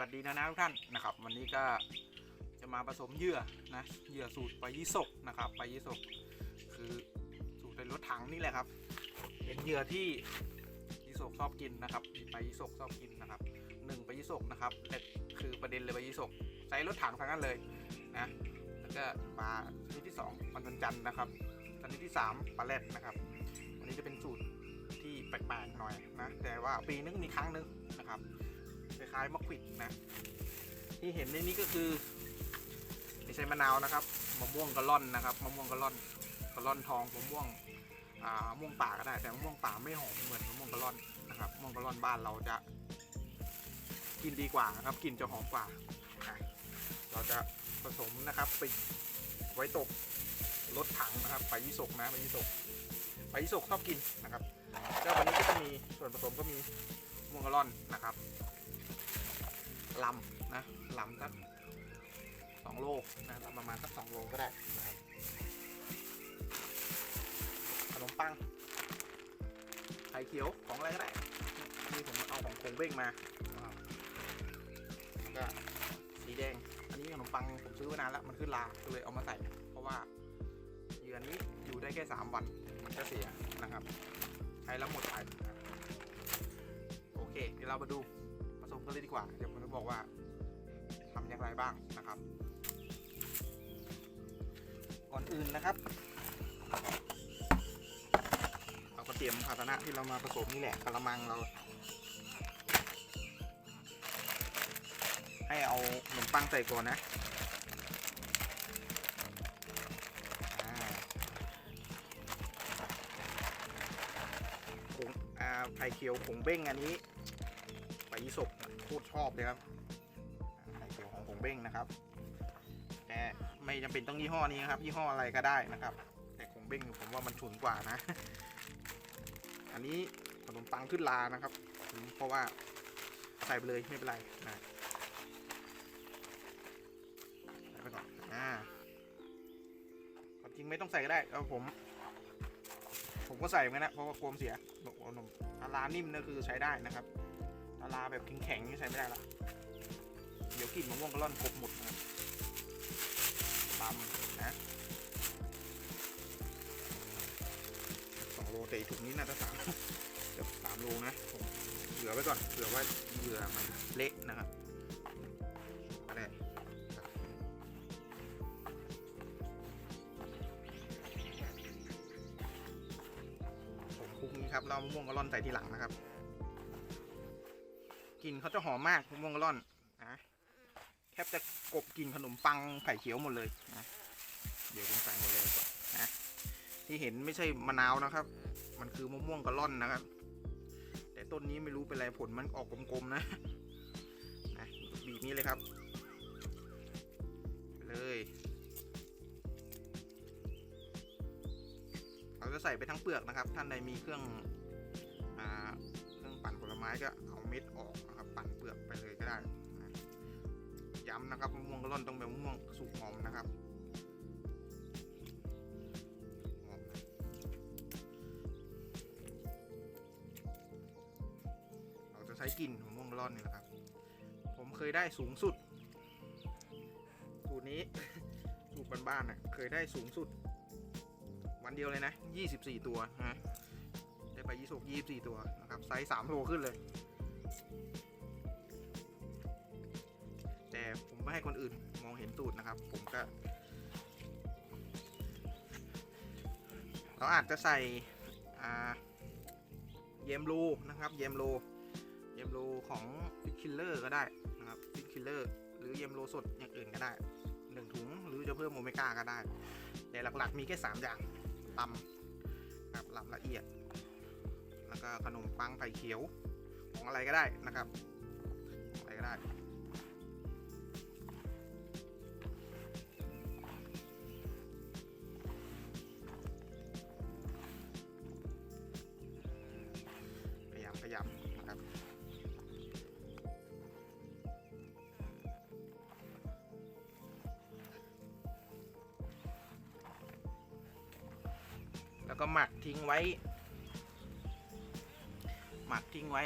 วัสดีนะนะทุกท่านนะครับ วันนี้ก็จะมาผสมเหยื่อนะเหยื่อสูตรปลายี่สกนะครับปลายี่สกคือสูตรในรถถังนี่แหละครับ เป็นเหยื่อที่ยี่สกชอบกินนะครับปลายี่สกชอบกินนะครับหนึ่งปลายี่สกนะครับและคือประเด็นเลยปลายี่สกใช้รถถังทั้งนั้นเลยนะแล้วก็ปลาชนิดที่สองปลาจันจันนะครับชนิดที่สามปลาแรดนะครับ วันนี้จะเป็นสูตรที่แปลกๆหน่อยนะแต่ว่าปีนึงมีครั้งนึงนะครับ คล้ายๆมะขวิดนะ ที่เห็นในนี้ก็คือไม่ใช่มะนาวนะครับมะม่วงกะล่อนนะครับมะม่วงกะล่อนกะล่อนทองมะม่วงอ่ามะม่วงป่าก็ได้ แต่มะม่วงป่าไม่หอมเหมือนมะม่วงกะล่อนนะครับมะม่วงกะล่อนบ้านเราจะ กินดีกว่านะครับกลินจะหอมกว่า เราจะผสมนะครับไปไว้ตกรถถังนะครับไปยี่สกนะไปยี่สกไปยี่สกชอบกินนะครับก็วันนี้ก็จะมีส่วนผสมก็มีมะม่วงกะล่อนนะครับ ลำนะลำสักสองโลนะลำประมาณสักสองโลก็ได้นะครับขนมปังไข่เขียวของอะไรก็ได้นี่ผมเอาของคงเบ้งมาแล้วก็สีแดง อันนี้ขนมปังผมซื้อมานานแล้วมันขึ้นลาก็เลยเอามาใส่ เพราะว่าเหยื่อนี้อยู่ได้แค่ 3 วันมันก็เสียนะครับใช้แล้วหมดไปโอเค เดี๋ยวเรามาดูผสมกันเลยดีกว่าเดี๋ยว บอกว่าทำอย่างไรบ้างนะครับ ก่อนอื่นนะครับ เราก็เตรียมภาชนะที่เรามาผสมนี่แหละกระมังเรา ให้เอาขนมปังใส่ก่อนนะผงอ่าไข่เขียวผงเบ้งอันนี้ไปยี่สก คตรชอบเลยครับไข่เขียวของผงเบ้งนะครับ แต่ไม่จำเป็นต้องยี่ห้อนี้นะครับยี่ห้ออะไรก็ได้นะครับ แต่ผงเบ้งผมว่ามันฉุนกว่านะ อันนี้ขนมปังขึ้นลานะครับ เพราะว่าใส่ไปเลยไม่เป็นไรนะใส่ไปก่อนอ่าจริงไม่ต้องใส่ก็ได้เอาผม ผมก็ใส่เหมือนกันนะเพราะว่ากลัวมันเสียขนมอลานิ่มนะคือใช้ได้นะครับ ปลาร้าแบบแข็งๆนี่ใช้ไม่ได้ละเดี๋ยวกลิ่นมะม่วงกะล่อนกบหมดนะตำนะสองโลแต่อีถุงนี้น่าจะสามเดี๋ยวสามโลนะผมเหลือไว้ก่อนเผื่อว่าเหยื่อมันเละนะครับก็ไรผมคุกนี้ครับเรามะม่วงกะล่อนใส่ทีหลังนะครับ ลิ่นเขาจะหอมมากมะม่วงกะล่อนนะแทบจะกบกลิ่นขนมปังไข่เขียวหมดเลยนะเดี๋ยวผมใส่หมดเลยก่อนนะที่เห็นไม่ใช่มะนาวนะครับ มันคือมะม่วงกะล่อนนะครับ แต่ต้นนี้ไม่รู้เป็นไรผลมันออกกลมๆนะนะบีบนี้เลยครับเลยเราจะใส่ไปทั้งเปลือกนะครับ ท่านใดมีเครื่องอเครื่องปั่นผลไม้ก็ เอาเม็ดออกนะครับปั่นเปลือกไปเลยก็ได้นะย้ำนะครับมะม่วงกะล่อนต้องเป็นมะม่วงสุกหอมนะครับเราจะใช้กลิ่นของมะม่วงกะล่อนนี่แหละครับ ผมเคยได้สูงสุดสูตรนี้สูตรบ้านๆน่ะเคยได้สูงสุด วันเดียวเลยนะ 24 ตัวนะได้ไปยี่สิบยี่สี่ตัวนะครับ ไซส์สามโลขึ้นเลย แต่ผมไม่ให้คนอื่นมองเห็นตูดนะครับ ผมก็ เราอาจจะใส่เยมโลนะครับ เยมโลเยมโลของฟิคิลเลอร์ก็ได้นะครับฟิคิลเลอร์หรือเยมโลสดอย่างอื่นก็ได้หนึ่งถุงหรือจะเพิ่มโอเมก้าก็ได้ แต่หลักๆมีแค่ 3 อย่างตำครับลำละเอียด แล้วก็ขนมปังไผ่เขียว ของอะไรก็ได้นะครับองอะไรก็ได้พยายามพยายามนะครับแล้วก็หมักทิ้งไว้ หมักทิ้งไว้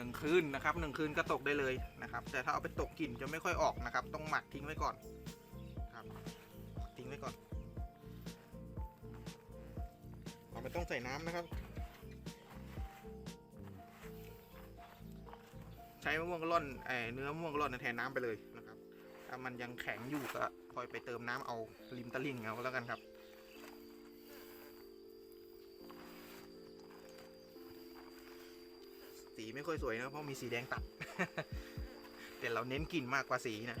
หนึ่งคืนนะครับหนึ่งคืนก็ตกได้เลยนะครับ แต่ถ้าเอาไปตกกลิ่นจะไม่ค่อยออกนะครับ ต้องหมักทิ้งไว้ก่อนครับทิ้งไว้ก่อนเราไม่ต้องใส่น้ำนะครับ ใช้มะม่วงกะล่อนเนื้อมะม่วงกะล่อนแทนน้ำไปเลยนะครับ ถ้ามันยังแข็งอยู่ก็คอยไปเติมน้ำเอาริมตะลิ่งเอาแล้วกันครับ สีไม่ค่อยสวยนะเพราะมีสีแดงตัด แต่เราเน้นกลิ่นมากกว่าสีนะ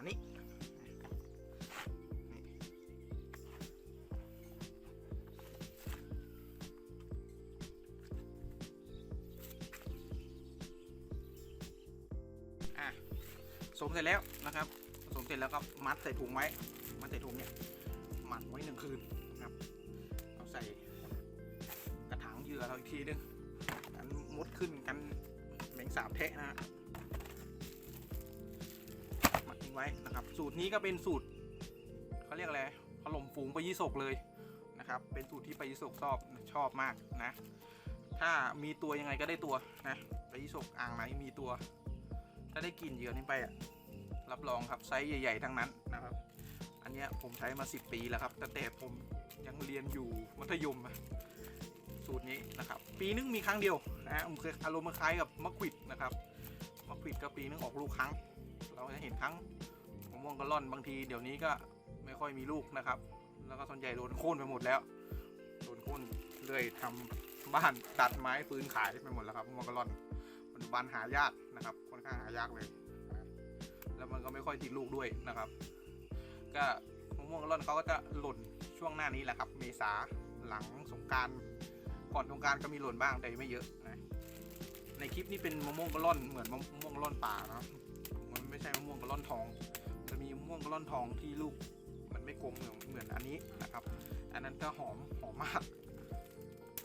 มานี่นี่อะสมเสร็จแล้วนะครับผสมเสร็จแล้วก็มัดใส่ถุงไว้ มัดใส่ถุงเนี่ยมัดไว้หนึ่งคืนนะครับเอาใส่กระถางเหยื่อเราอีกทีนึงกันมดขึ้นกันแมงสาบแทะนะฮะมัดทิ้ งไว้นะครับ สูตรนี้ก็เป็นสูตรเขาเรียกอะไรขลมฝูงไปยี่สกเลยนะครับ เป็นสูตรที่ไปยี่สกชอบชอบมากนะ ถ้ามีตัวยังไงก็ได้ตัวนะไปยี่สกอ่างไหนมีตัว ถ้าได้กินเยื่อนี้ไปอะรับรองครับไซส์ใหญ่ ๆ ทั้งนั้นนะครับ อันเนี้ยผมใช้มา 10 ปีแล้วครับตั้งแต่ผมยังเรียนอยู่มัธยมอะสูตรนี้นะครับ ปีนึงมีครั้งเดียวนะฮะมันคืออารมณ์คล้ายกับมะขวิดนะครับมะขวิดก็ปีนึงออกลูกครั้ง เราจะเห็นครั้ง ม่วงกะล่อนบางทีเดี๋ยวนี้ก็ไม่ค่อยมีลูกนะครับ แล้วก็ส่วนใหญ่โดนโค่นไปหมดแล้ว โดนโค่นเรื่อยทำบ้านตัดไม้ปืนขายไปหมดแล้วครับมะม่วงกะล่อนปัจจุบันหายากนะครับค่อนข้างหายากเลย แล้วมันก็ไม่ค่อยติดลูกด้วยนะครับ ก็มะม่วงกะล่อนเขาก็จะหล่นช่วงหน้านี้แหละครับ เมษาหลังสงการก่อนสงการก็มีหล่นบ้างแต่ไม่เยอะนะในคลิปนี้เป็นมะม่วงกะล่อนเหมือนมะม่วงกะล่อนป่านะมันไม่ใช่มะม่วงกะล่อนทอง จะมีม่วงกะล่อนทองที่ลูกมันไม่กลมเหมือนเหมือนอันนี้นะครับ อันนั้นก็หอมหอมมาก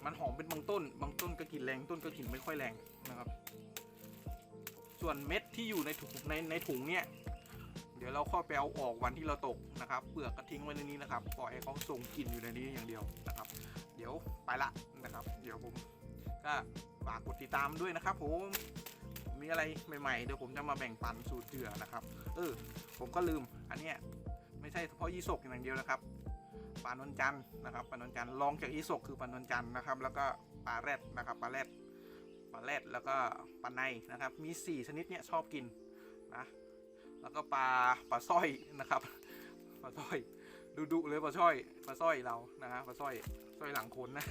มันหอมเป็นบางต้น บางต้นก็กลิ่นแรงต้นก็กลิ่นไม่ค่อยแรงนะครับ ส่วนเม็ดที่อยู่ในถุงในในถุงเนี่ยเดี๋ยวเราค่อยไปเอาออกวันที่เราตกนะครับ เปลือกก็ทิ้งไว้ในนี้นะครับ ปล่อยให้เขาส่งกลิ่นอยู่ในนี้อย่างเดียวนะครับ เดี๋ยวไปละนะครับ เดี๋ยวผมก็ฝากกดติดตามด้วยนะครับผม มีอะไรใหม่ๆ เดี๋ยวผมจะมาแบ่งปันสูตรเหยื่อนะครับ เออ ผมก็ลืม อันเนี้ยไม่ใช่เฉพาะยี่สกอย่างเดียวนะครับปลานวลจันนะครับปลานวลจันลองจากยี่สกคือปลานวลจันนะครับ แล้วก็ปลาแรดนะครับปลาแรดปลาแรดแล้วก็ปลาในนะครับ มี 4 ชนิดเนี้ยชอบกินนะแล้วก็ปลาปลาสร้อยนะครับปลาสร้อยดุดุๆเลยปลาสร้อยปลาสร้อยเรานะฮะปลาสร้อยสร้อยหลังคนนะ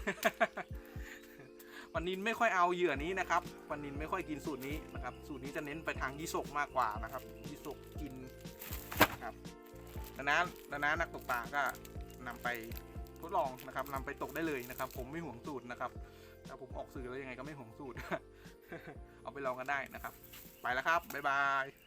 ปันนินไม่ค่อยเอาเหยื่อนี้นะครับปันนินไม่ค่อยกินสูตรนี้นะครับ สูตรนี้จะเน้นไปทางยี่สกมากกว่านะครับยี่สกกินนะครับดังนั้นดังนั้นนักตกปลาก็นำไปทดลองนะครับนำไปตกได้เลยนะครับ ผมไม่ห่วงสูตรนะครับถ้าผมออกสื่อแล้วยังไงก็ไม่ห่วงสูตร เอาไปลองกันได้นะครับ ไปแล้วครับบ๊ายบาย